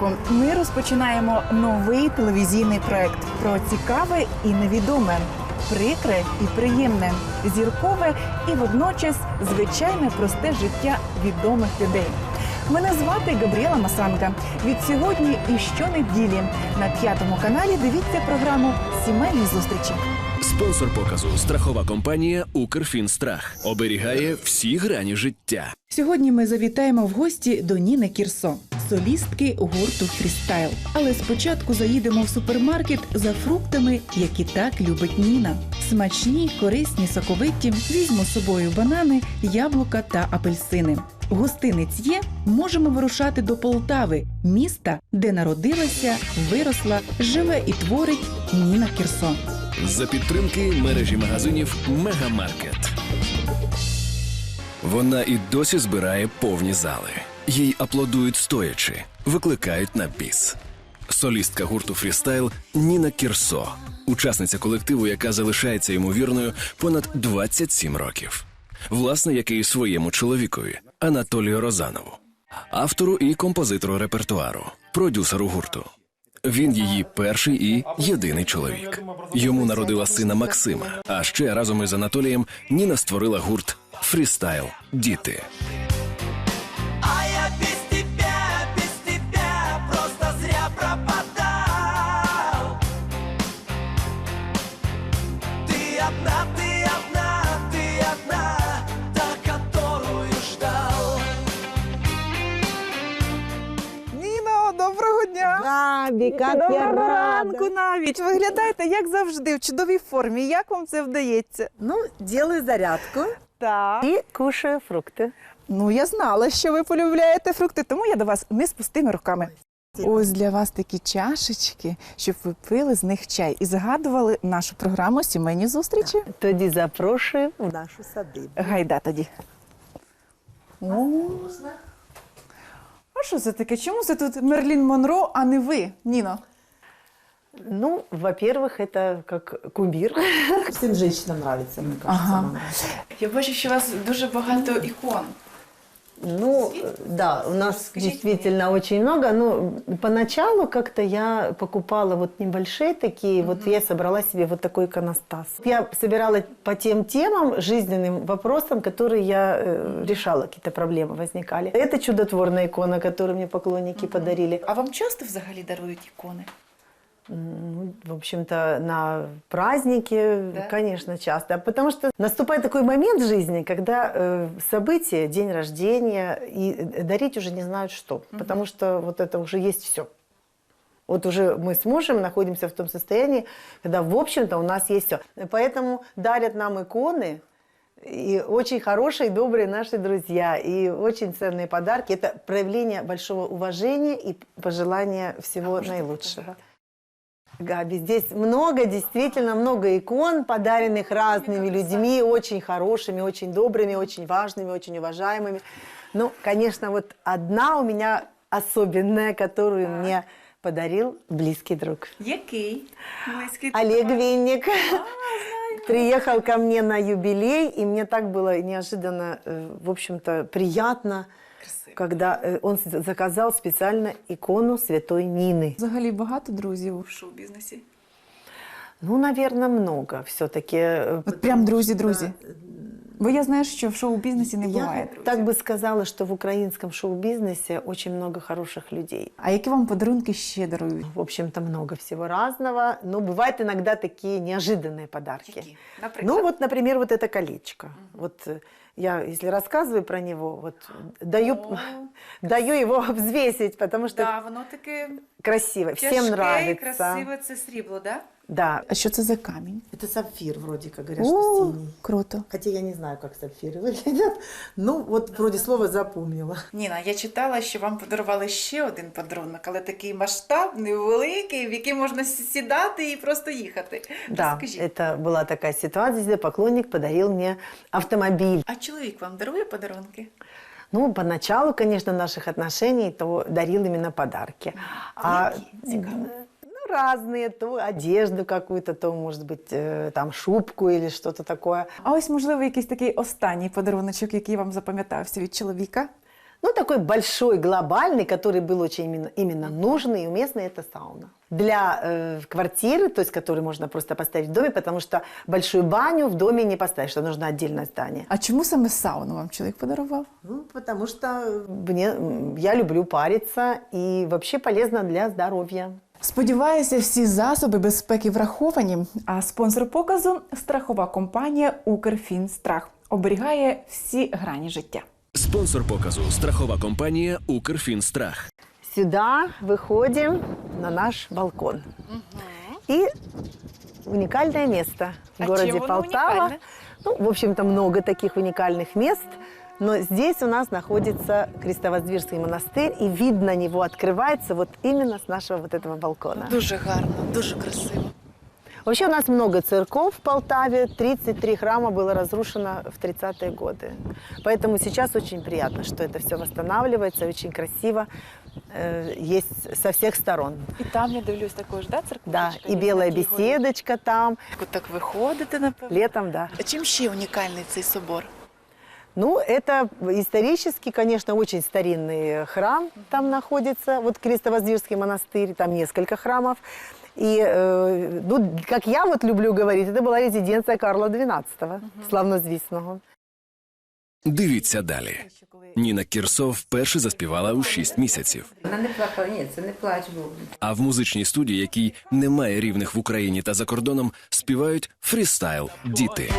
року ми розпочинаємо новий телевізійний проект про цікаве і невідоме, прикре і приємне, зіркове і водночас звичайне просте життя відомих людей. Мене звати Габріела Масанка. Від сьогодні і щонеділі на п'ятому каналі дивіться програму Сімейні зустрічі. Спонсор показу страхова компанія Укрфінстрах оберігає всі грані життя. Сьогодні ми завітаємо в гості до Ніни Кірсо, солістки гурту Фрістайл. Але спочатку заїдемо в супермаркет за фруктами, які так любить Ніна. Смачні, корисні, соковиті. Візьмо з собою банани, яблука та апельсини. Гостинець є, можемо вирушати до Полтави, міста, де народилася, виросла, живе і творить Ніна Кірсо. За підтримки мережі магазинів Мегамаркет. Вона і досі збирає повні зали. Їй аплодують стоячи, викликають на біс. Солістка гурту фрістайл Ніна Кірсо, учасниця колективу, яка залишається йому вірною понад 27 років. Власне, як і своєму чоловікові Анатолію Розанову, автору і композитору репертуару, продюсеру гурту. Він її перший і єдиний чоловік. Йому народила сина Максима. А ще разом із Анатолієм Ніна створила гурт Фрістайл Діти. Як я Доброго рада. ранку навіть. Виглядаєте, як завжди, в чудовій формі. Як вам це вдається? Ну, делаю зарядку Так. и кушаю фрукты. Ну, я знала, що ви полюбляєте фрукти, тому я до вас не з пустими руками. Ось для вас такі чашечки, щоб ви пили з них чай і згадували нашу програму Сімейні зустрічі. Тоді запрошую в нашу садибу. Гайда тоді. О. А що це таке? Чому це тут Мерлін Монро, а не ви, Ніно? Ну, во-первых, это как кумир. Всем женщинам нравится, мне кажется. Ага. Я бачу, що у вас дуже багато ікон. Ну, да, у нас Скажите действительно очень много. Но поначалу как-то я покупала вот небольшие такие, вот я собрала себе вот такой иконостас. Я собирала по тем темам, жизненным вопросам, которые я э, решала, какие-то проблемы возникали. Это чудотворная икона, которую мне поклонники подарили. А вам часто взагалі дарують ікони? Ну, в общем-то, на праздники, Да? конечно, часто. Потому что наступает такой момент в жизни, когда э, событие, день рождения, и э, дарить уже не знают что. Потому что вот это уже есть все. Вот уже мы с мужем находимся в том состоянии, когда, в общем-то, у нас есть все. Поэтому дарят нам иконы, и очень хорошие, добрые наши друзья, и очень ценные подарки. Это проявление большого уважения и пожелания всего наилучшего. Габи, здесь много, действительно много икон, подаренных разными людьми, очень хорошими, очень добрыми, очень важными, очень уважаемыми. Ну, конечно, вот одна у меня особенная, которую мне подарил близкий друг. Який? Близький Олег Винник приехал ко мне на юбилей, и мне так было неожиданно, э, в общем-то, приятно, когда э, он с- заказал специально икону святой Нины. Взагалі багато друзів. в шоу-бізнесі. Ну, наверное, много все-таки. От прям друзі-друзі. Бо я знаю, що в шоу-бізнесі не Я буває. так бы сказала, что в украинском шоу-бизнесе очень много хороших людей. А які вам подарунки ще дарують? В общем-то, много всего разного. Но бывают иногда такие неожиданные подарки. Які? Наприклад? Ну, вот, например, вот это колечко. Вот э, я, если рассказываю про него, вот даю, даю его взвесить, потому что Да, воно таке красиво, всем тяжке, нравится. красиво, це срібло, да? Да. А що це за камінь? Это сапфир вроде, как говорят, О, что синий. круто. Хотя я не знаю, как сапфиры выглядят. Ну, вот вроде слово запомнила. Ніна, я читала, що вам подарували ще один подарунок, але такий масштабний, великий, в який можна сі- сідати і просто їхати. Да, Розкажіть. это была такая ситуация, где поклонник подарил мне автомобиль. А чоловік вам дарує подарунки? Ну, поначалу, конечно, наших отношений, то дарил именно подарки. А, Цікаво. ну, разные, то одежду какую-то, то, может быть, э, там шубку или что-то такое. А ось, можливо, якийсь такий останній подаруночок, який вам запам'ятався від чоловіка? Ну, такой большой, глобальный, который был очень именно, именно нужный и уместный, это сауна. Для э, квартиры, то есть, которую можно просто поставить в доме, потому что большую баню в доме не поставишь, что нужно отдельное здание. А чому саме сауну вам чоловік подарував? Ну, потому что Мне, м, я люблю париться и вообще полезно для здоровья. Сподіваюся, всі засоби безпеки враховані. А спонсор показу страхова компанія Укрфінстрах оберігає всі грані життя. Спонсор показу страхова компанія Укрфінстрах. Сюда выходим на наш балкон. И уникальное место в А городе Полтава. уникальное? Ну, в общем-то, много таких уникальных мест. Но здесь у нас находится Крестовоздвижский монастырь, и вид на него открывается вот именно с нашего вот этого балкона. Дуже гарно, дуже красиво. Вообще у нас много церков в Полтаве, 33 храма было разрушено в 30-е годы. Поэтому сейчас очень приятно, что это все восстанавливается, очень красиво, э, есть со всех сторон. І там я дивлюсь також, да, церквушечка? Да, и є, белая такий горі. беседочка там, От Так виходите, напевно. летом, да. А чим ще унікальний цей собор? Ну, это исторически, конечно, очень старинный храм там находится. Вот Крестовоздвижский монастырь, там несколько храмов. И, э, ну, как я вот люблю говорить, это была резиденция Карла XII, славнозвісного. Дивіться далі. Ніна Кірсо вперше заспівала у 6 місяців. Вона не плакала, ні, це не плач був. А в музичній студії, якій немає рівних в Україні та за кордоном, співають фрістайл Діти.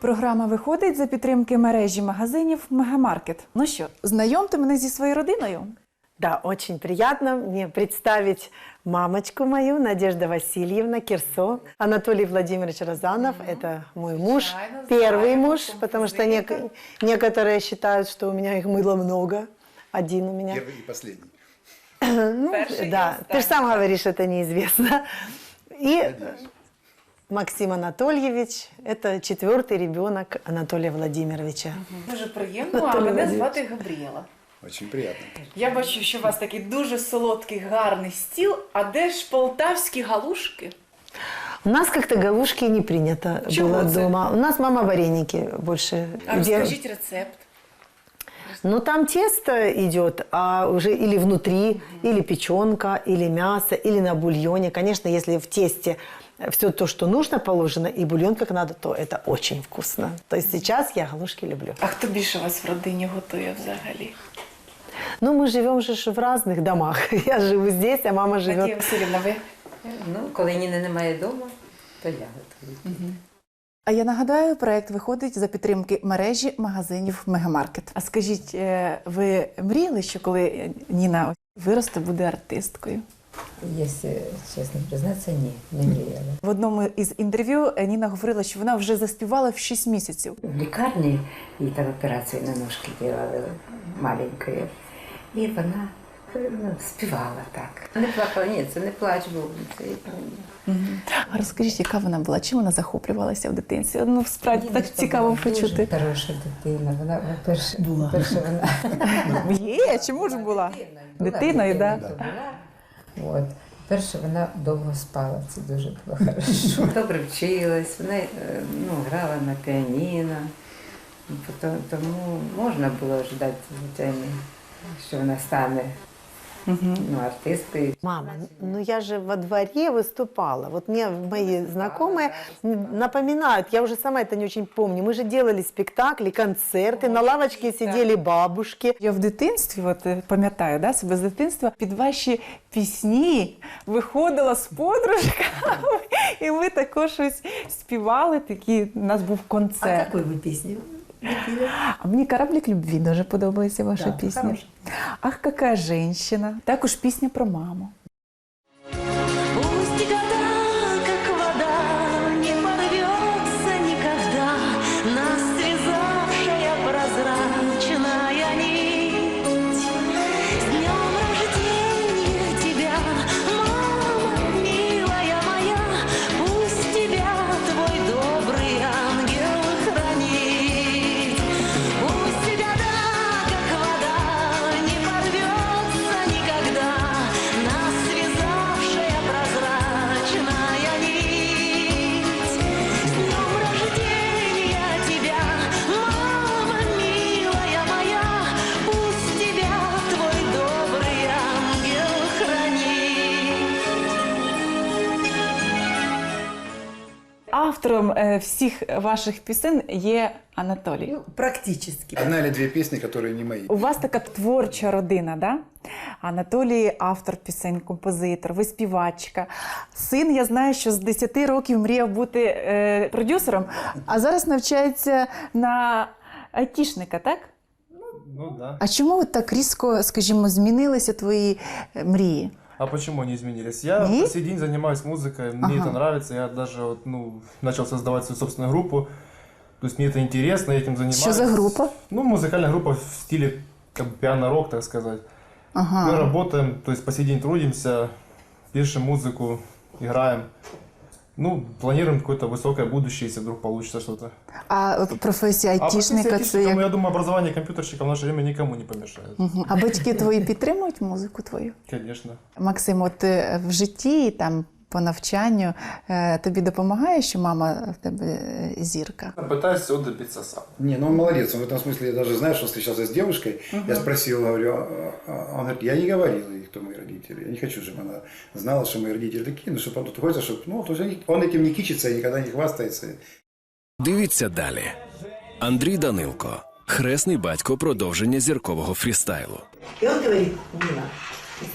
Програма виходить за підтримки мережі магазинів Мегамаркет. Ну що, знайомте мене зі своєю родиною. Да, очень приятно мне представить мамочку мою, Надежда Васильевна Кирсо, Анатолий Владимирович Розанов. Это мой муж, первый муж, потому что нек- некоторые считают, что у меня их мыло много. Один у меня. Первый и последний. Ну, да, ты же сам говоришь, это неизвестно. И Максим Анатольевич, это четвертый ребенок Анатолия Владимировича. Дуже приємно, а мене звати Габріела. Очень приятно. Я бачу, що у вас такий дуже солодкий, гарний стіл. А де ж полтавські галушки? У нас как-то галушки не принято Чего было это? дома. У нас мама вареники больше. А де- розкажіть рецепт. Ну, там тесто идет, а уже или внутри, или печенка, или мясо, или на бульоне. Конечно, если в тесте все то, что нужно положено, и бульон как надо, то это очень вкусно. То есть сейчас я галушки люблю. А хто більше у вас в родині готує взагалі? Ну, мы живем же ж в разных домах. Я живу здесь, а мама Надія живет... Васильівна, ви? Ну, коли Ніни немає вдома, то я готую. А я нагадаю, проект виходить за підтримки мережі магазинів Мегамаркет. А скажіть, е, ви мріяли, що коли Ніна виросте, буде артисткою? Якщо чесно признатися, ні, не мріяла. В одному із інтерв'ю Ніна говорила, що вона вже заспівала в 6 місяців. В лікарні їй там операцію на ножки робили маленькою. І вона ну, співала так. Не плакала, ні, це не плач був. Це, А розкажіть, яка вона була? Чим вона захоплювалася в дитинстві? Ну, справді так цікаво була почути. Дуже хороша дитина. Вона перша була. Перша вона Є, чому ж була? Дитиною, так. От. Перше вона довго спала, це дуже було хорошо. Добре вчилась, вона е, ну, грала на піаніно. Тому можна було ждати, звичайно, що вона стане ну, артисткою. Мама, ну я же во дворе выступала. Вот мне мои знакомые напоминают, я уже сама это не очень помню. Мы же делали спектакли, концерты, на лавочке сидели бабушки. Я в дитинстві, от е, пам'ятаю да, себе з дитинства, під ваші пісні виходила з подружками, і ми також щось співали. Такі, у нас був концерт. ви пісню? А мені кораблік любві дуже подобається ваша Да, пісня. хороша. Ах, яка женщина. Також пісня про маму. Всіх ваших пісень є Анатолій. Ну, практически. Одна или две песни, которые не мои. У вас така творча родина, да? Анатолій автор пісень, композитор, ви співачка. Син, я знаю, що з 10 років мріяв бути е, продюсером, а зараз навчається на айтішника, так? Ну да. А чому от так різко, скажімо, змінилися твої е, мрії? А почему они изменились? Я И? по сей день занимаюсь музыкой, мне Ага. это нравится. Я даже вот, ну, начал создавать свою собственную группу. То есть мне это интересно, я этим занимаюсь. Що за група? Ну, музыкальная группа в стиле как бы пиано-рок, так сказать. Мы Ага. работаем, то есть по сей день трудимся, пишем музыку, играем. Ну, планируем какое-то высокое будущее, если вдруг получится что-то. А А профессия айтішника це айтишника, ну, як? я думаю, образование компьютерщика в наше время никому не помешает. Угу. А батьки твої підтримують музику твою? Конечно. Максим, от е, в житті там по навчанню е, тобі допомагає, що мама в тебе е, зірка? Пытаюсь все добиться сам. Не, ну он молодец. Он в этом смысле, я даже знаю, что встречался с девушкой. Я спросил, говорю, а- а- он говорит, я не говорил ей, кто мои родители. Я не хочу, чтобы она знала, что мои родители такие. Ну, чтобы тут хочется, чтобы, ну, то есть он- он этим не кичится и никогда не хвастается. Дивіться далі. Андрій Данилко, хресний батько продовження зіркового фрістайлу. И он говорит, Нина,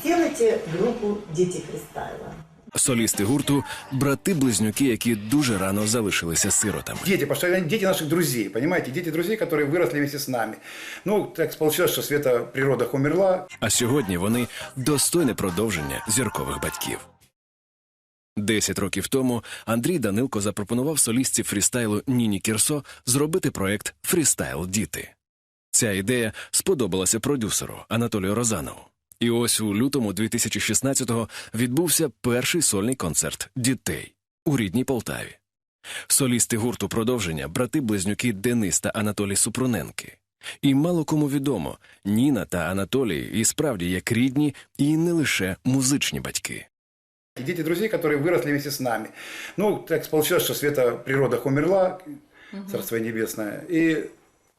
сделайте группу «Дети фристайла». Солісти гурту брати-близнюки, які дуже рано залишилися сиротами. Дети, потому что они дети наших друзей, понимаете? Дети друзей, которые выросли вместе с нами. Ну, так получилось, что Света в природах умерла. А сьогодні вони достойне продовження зіркових батьків. Десять років тому Андрій Данилко запропонував солістці фрістайлу Ніні Кірсо зробити проект Фрістайл Діти. Ця ідея сподобалася продюсеру Анатолію Розанову. І ось у лютому 2016-го відбувся перший сольний концерт дітей у рідній Полтаві. Солісти гурту продовження брати-близнюки Денис та Анатолій Супруненки. І мало кому відомо, Ніна та Анатолій і справді як рідні, і не лише музичні батьки. И дети друзей, которые выросли вместе с нами. Ну, так получилось, что Света в природах умерла, царство ей небесное. И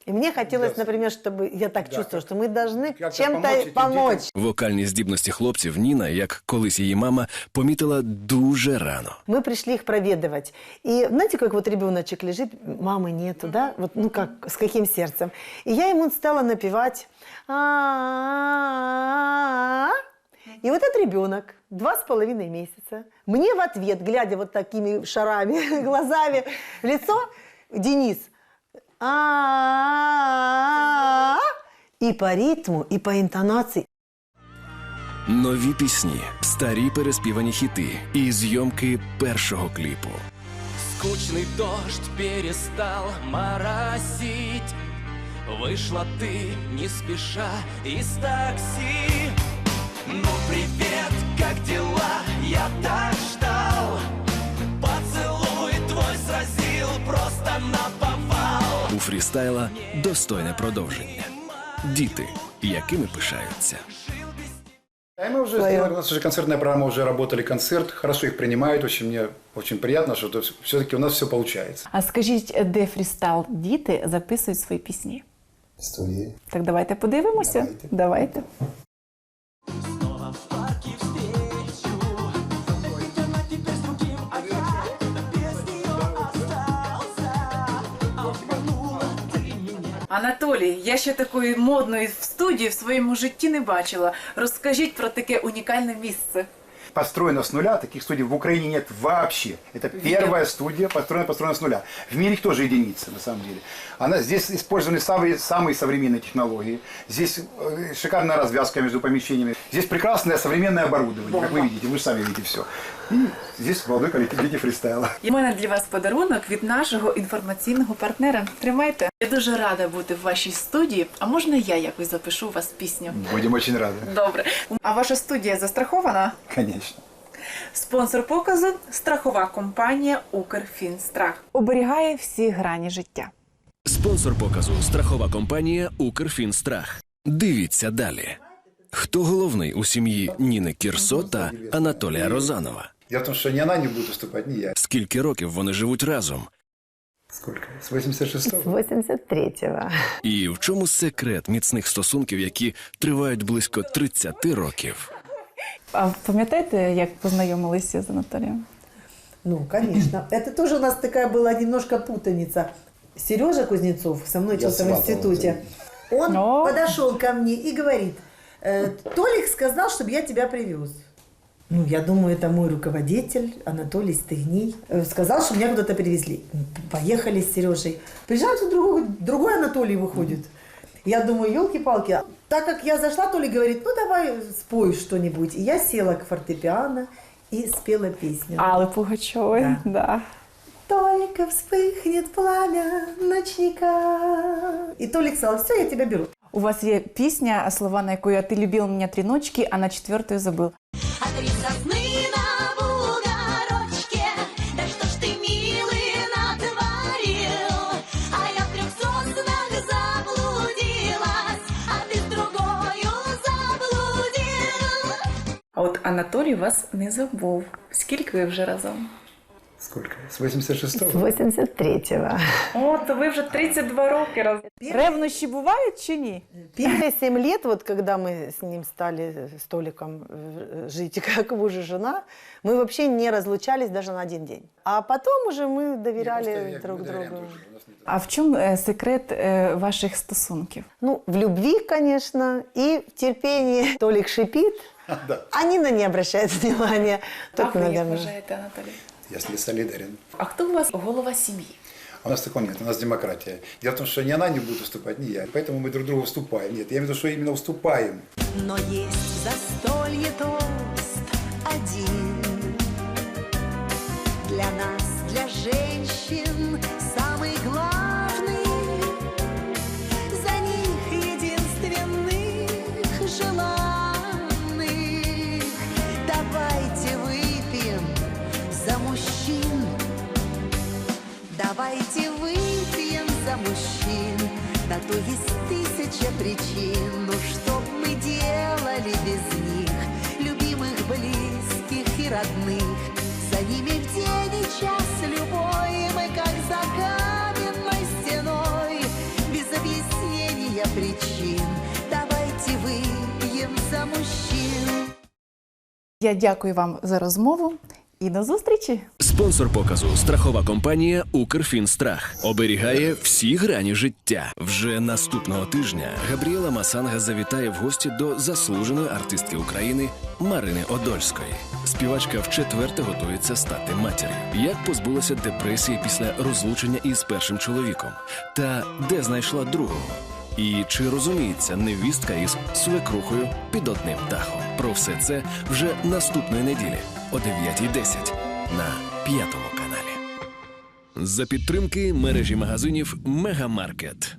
И мне хотелось, Да. например, чтобы я так Да, чувствую, как- что мы должны как-то чем-то помочь этим помочь. Вокальні здібності хлопців Ніна, як колись її мама, помітила дуже рано. Мы пришли их проведывать. И знаете, как вот ребеночек лежит, мамы нету, да? Вот, ну как, с каким сердцем? И я ему стала напевать. «А-а-а-а». И вот этот ребенок, два с половиной месяца, мне в ответ, глядя вот такими шарами, глазами в лицо, Денис, «А-а-а-а». и по ритму, и по интонации Нові пісні, старі переспівані хіти і зйомки першого кліпу. Скучный дождь перестал моросить Вышла ты не спеша из такси Ну привет, как дела? Я так фрістайла достойне продовження. Діти, якими пишаються. А мы уже сделали, у нас уже концертная программа, уже работали концерт, хорошо их принимают, очень мне очень приятно, что все-таки у нас все получается. А скажіть, де фрістайл діти записують свої пісні? Студии. Так давайте подивимося. Давайте. давайте. Анатолій, я ще такої модної студії в своєму житті не бачила. Розкажіть про таке унікальне місце. Построена с нуля, таких студий в Украине нет вообще. Это первая студия, построена, построена с нуля. В мире их тоже единицы, на самом деле. Она, здесь использованы самые, самые современные технологии. Здесь э, шикарная развязка между помещениями. Здесь прекрасное современное оборудование, как вы видите, вы же сами видите все. И здесь молодой коллектив «Дети фристайла». У мене для вас подарунок від нашого інформаційного партнера. Тримайте. Я дуже рада бути в вашій студії. А можна я якось запишу у вас пісню? Будем очень рады. Добре. А ваша студія застрахована? Конечно. Спонсор показу страхова компанія Укрфінстрах. Оберігає всі грані життя. Спонсор показу страхова компанія Укрфінстрах. Дивіться далі. Хто головний у сім'ї Ніни Кірсо та Анатолія Розанова? Дело в том, что ни она не будет выступать, ни я. Скільки років вони живуть разом? Сколько? С 86-го? 83-го. І в чому секрет міцних стосунків, які тривають близько 30 років? А пам'ятаєте, як познайомилися з Анатолієм? Ну, конечно. Это тоже у нас такая была немножко путаница. Сережа Кузнецов со мной Я учился в сватал, институте. Он О. подошел ко мне и говорит, «Э, Толик сказал, чтобы я тебя привез. Ну, я думаю, это мой руководитель, Анатолий Стыгний. Э, Сказал, что меня куда-то перевезли. Поехали с Сережей. Приезжает тут другой, другой Анатолий выходит. Я думаю, елки-палки. Так как я зашла, Толик говорит, ну давай спой что-нибудь. И я села к фортепиано и спела песню. Але Пугачової, Да. да. Только вспыхнет пламя ночника. И Толик сказал, все, я тебя беру. У вас є пісня, слова на яку я ти любив мене три ночки, а на четвертую забыл. А три Анатолій вас не забув. Скільки ви вже разом? Сколько? С 86-го? 83-го. От ви вже 32 роки разом. Ревнощі бувають чи ні? Первые семь лет, вот когда мы с ним стали с Толиком э, жить как муж и жена, мы вообще не разлучались даже на один день. А потом уже мы доверяли друг другу. А в чому е, секрет е, ваших стосунків? Ну, в любви, конечно, и в терпении. Толик шипит, а Нина не обращает внимания. Только надо мной. Анатолій? Я с ней солидарен. А хто у вас голова? А у нас такого нет, у нас демократия. Дело в том, что ни она не будет уступать, ни я. Поэтому мы друг другу уступаем. Нет, я имею в виду, что именно уступаем. Но есть застолье тост один Для нас, для женщин, за мужчин На то есть тысяча причин Ну что б мы делали без них Любимых, близких и родных За ними в день и час любой Мы как за каменной стеной Без объяснения причин Давайте выпьем за мужчин Я дякую вам за розмову і до зустрічі! Спонсор показу страхова компанія Укрфінстрах оберігає всі грані життя. Вже наступного тижня Габріела Масанга завітає в гості до заслуженої артистки України Марини Одольської. Співачка вчетверте готується стати матір'ю. Як позбулася депресії після розлучення із першим чоловіком? Та де знайшла другого? І чи розуміється невістка із свекрухою під одним дахом? Про все це вже наступної неділі о 9.10 на п'ятому каналі. За підтримки мережі магазинів Мегамаркет.